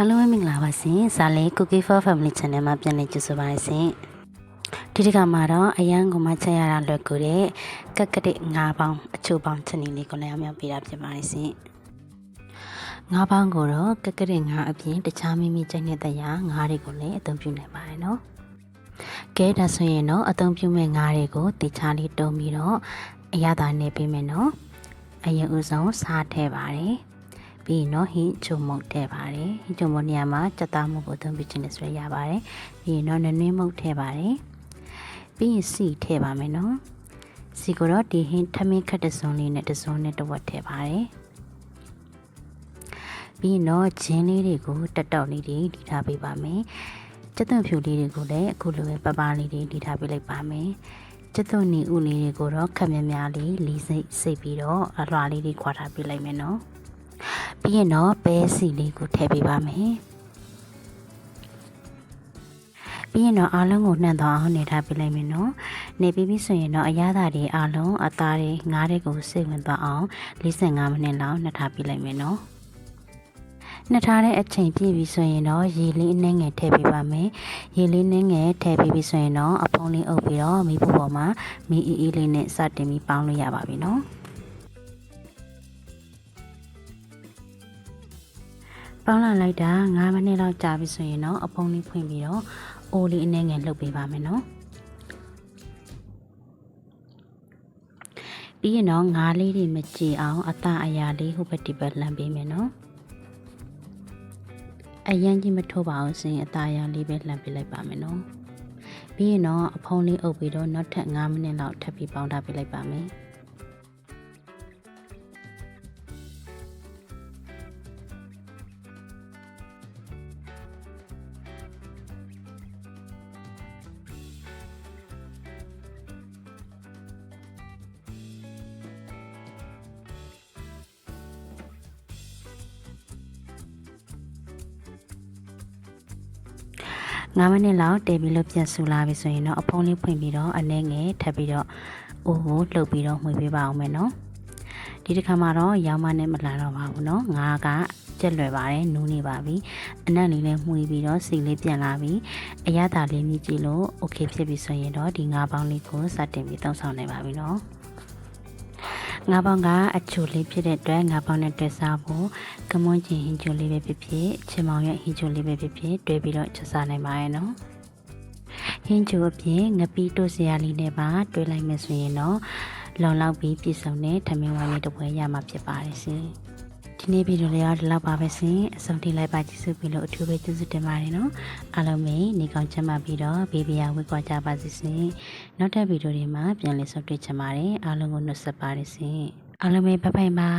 အားလုံးပဲမင်္ဂလာပါရှင်ဇာလေး Cookie for Family Channel မှာပြန်လည်ကြိုဆိုပါရစေဒီတစ်ခါမှာတော့အရန်ကိုမှချက်ရတာလွယ်ကူတဲ့ကက်ကတိငါးပေါင်းအချို့ပေါင်းချက်နေလေးကိုလည်းအမြောက်ပေးတာဖြစ်ပါရစေငါးပေါင်းကိုတော့ကက်ကတိငါးအပြင်တခြားမိမိကြိုက်တဲ့တရားငါးတွေကိုလည်းအသုံးပြုနိုင်ပါတယ်နော်ကဲဒါဆိုရင်တော့အသုံးပြုမဲ့ငါးတွေကိုတေချာလေးတုံးပြီးတော့အရသာနေပေးမယ်နော်အရင်ဦးဆုံးစားထည့်ပါတယ် ပြီးရင်တော့ဟင်းချုံမုတ်ထည့်ပါတယ်ဟင်းချုံမုတ်နေရာမှာကြက်သားမှုကိုသုံးပြခြင်းနဲ့ဆိုရရပါတယ်ပြီးရင်တော့နနွေးမုတ်ထည့်ပါတယ်ပြီးရင်စီထည့်ပါမယ်နော်စီကိုတော့ဒီဟင်းထမင်းခက်တစုံလေးနဲ့တစုံနဲ့တစ်ဝက်ထည့်ပါတယ်ပြီးရင်တော့ဂျင်းလေးတွေကိုတက်တောက်လေးတွေဒီထားပေးပါမယ်ကျက်သွန်ဖြူလေးတွေကိုလည်းအခုလိုပဲပပလေးတွေဒီထားပေးလိုက်ပါမယ်ကျက်သွန်နီဥလေးတွေကိုတော့ခက်မြများလေးလီစိတ်စိတ်ပြီးတော့အလွှာလေးတွေခွာထားပေးလိုက်မယ်နော် ပြီးရင်တော့ပဲစီလေးကိုထည့်ပေးပါမယ်ပြီးရင်တော့အားလုံးကိုနှံ့သွားအောင်နေထားပေးလိုက်မယ်နော်နေပြီးပြီဆိုရင်တော့အရသာတွေအားလုံးအသားတွေငားတွေကိုစိတ်ဝင်သွားအောင်45မိနစ်လောက်နှက်ထားပေးလိုက်မယ်နော်နှက်ထားတဲ့အချိန်ပြည့်ပြီဆိုရင်တော့ရေလေးအနှဲငယ်ထည့်ပေးပါမယ်ရေလေးနှဲငယ်ထည့်ပြီးပြီဆိုရင်တော့အဖုံးလေးအုပ်ပြီးတော့မီးပူပေါ်မှာမီးအေးအေးလေးနဲ့စတင်ပြီးပေါင်းလို့ရပါပြီနော် ပေါင်းလာလိုက်တာ9မိနစ်လောက်ကြာပြီဆိုရင်တော့အဖုံးလေးဖွင့်ပြီးတော့အိုးလေးအနှဲငယ်လှုပ်ပေးပါမယ်နော်ပြီးရင်တော့ငါးလေးတွေမကြည်အောင်အသားအရာလေးဟိုဘက်ဒီဘက်လှမ်းပေးမယ်နော်အရန်ကြီးမထိုးပါအောင်စင်အသားအရာလေးပဲလှမ်းပေးလိုက်ပါမယ်နော်ပြီးရင်တော့အဖုံးလေးအုပ်ပြီးတော့နောက်ထပ်9မိနစ်လောက်ထပ်ပြီးပေါင်းထားပေးလိုက်ပါမယ် 9မိနစ်လောက်တည်ပြီးလို့ပြန်ဆူလာပြီဆိုရင်တော့အဖုံးလေးဖွင့်ပြီးတော့အနေငယ်ထပ်ပြီးတော့အိုးကိုလှုပ်ပြီးတော့မှွေပေးပါအောင်မယ်နော်ဒီတစ်ခါမှာတော့ရောင်းမနဲ့မလာတော့ပါဘူးနော်ငါကကြက်လွယ်ပါတယ်နူးနေပါပြီအနက်လေးလည်းမှွေပြီးတော့စီလေးပြန်လာပြီအရသာလေးမြည်ကြည့်လို့ okay ဖြစ်ပြီဆိုရင်တော့ဒီငါးပေါင်းလေးကိုစတင်ပြီးတောင်းဆောင်နိုင်ပါပြီနော် ငါးပေါင်းကအချိုလေးဖြစ်တဲ့အတွက်ငါးပေါင်းနဲ့တွဲစားဖို့ကမွန်းချင်ဟင်းချိုလေးပဲဖြစ်ဖြစ်ချင်မောင်ရဲ့ဟင်းချိုလေးပဲဖြစ်ဖြစ်တွဲပြီးတော့ချက်စားနိုင်ပါရဲ့နော်ဟင်းချိုအပြင်ငပီးတို့စရာလေးနဲ့ပါတွဲလိုက်မယ်ဆိုရင်တော့လုံလောက်ပြီးပြည့်စုံတဲ့ထမင်းဝိုင်းလေးတစ်ပွဲရမှာဖြစ်ပါတယ်ရှင်ဒီ နေ့ဗီဒီယိုလေးတော့ဒီလောက်ပါပဲရှင်အဆုံးထိလိုက်ပါကြည့်စုပြီးလို့အထူးပဲကျေးဇူးတင်ပါတယ်နော်အားလုံးပဲနေကောင်းချမ်းသာပြီးတော့ဘေဘီယာဝေးကွာကြပါစေရှင်နောက်ထပ်ဗီဒီယိုတွေမှာပြန်လည်ဆုံတွေ့ချင်ပါတယ်အားလုံးကိုနှုတ်ဆက်ပါတယ်ရှင်အားလုံးပဲဘိုင်ဘိုင်ပါ